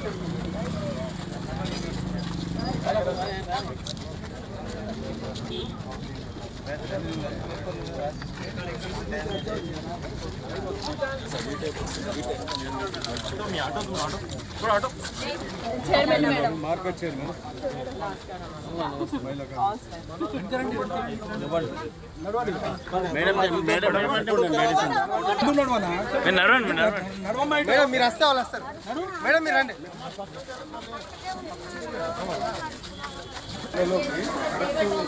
Thank you. మీరు వస్తే వాళ్ళు వస్తారు మేడం మీరు రండి కరెక్ట్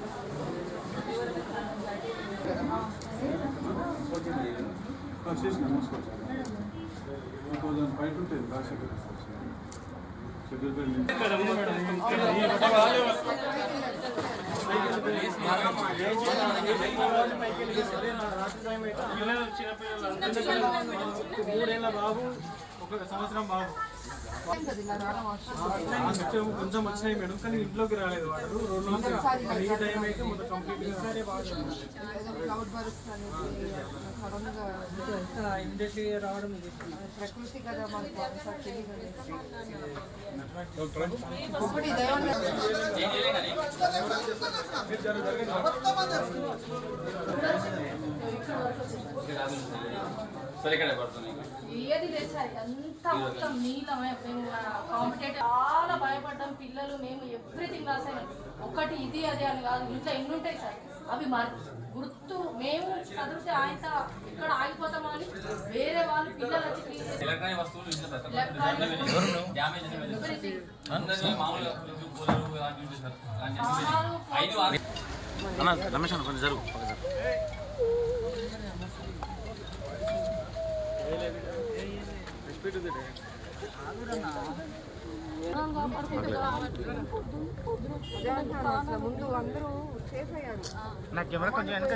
చేసిన two thousand five to ten Rajasekhar schedule మూడేళ్ళ బాబు. ఒక సంవత్సరం బాబు. కొంచెం వచ్చినాయి మేడం కానీ ఇంట్లోకి రాలేదు వాడు రెండు రోజులు ఈ టైం అయితే మొత్తం కంప్లీట్ ఇమీడియట్లీ రావడం ప్రకృతి కదా మనకు దైవం ఏది లేదు సార్ అంతా మొత్తం నీలమే మేము కాంపిటేటివ్ చాలా భయపడ్డాం. పిల్లలు మేము ఎవ్రీథింగ్ రాసాము ఒకటి ఇది అది అని కాదు. ఇంట్లో ఎన్ని ఉంటాయి సార్? అవి మరి గుర్తు మేము చదివితే ఆయన ఇక్కడ ఆగిపోతామా అని వేరే వాళ్ళు పిల్లలు వచ్చి చేసి- ఎలక్ట్రానిక్ వస్తువులు ఇంట్లో డ్యామేజ్. అందరూ మామూలుగా అన్ని రమేష్ అన్న కొంచెం జరుగు. ముందు అందరూ సేఫ్ అయ్యారు కొంచెం వెనక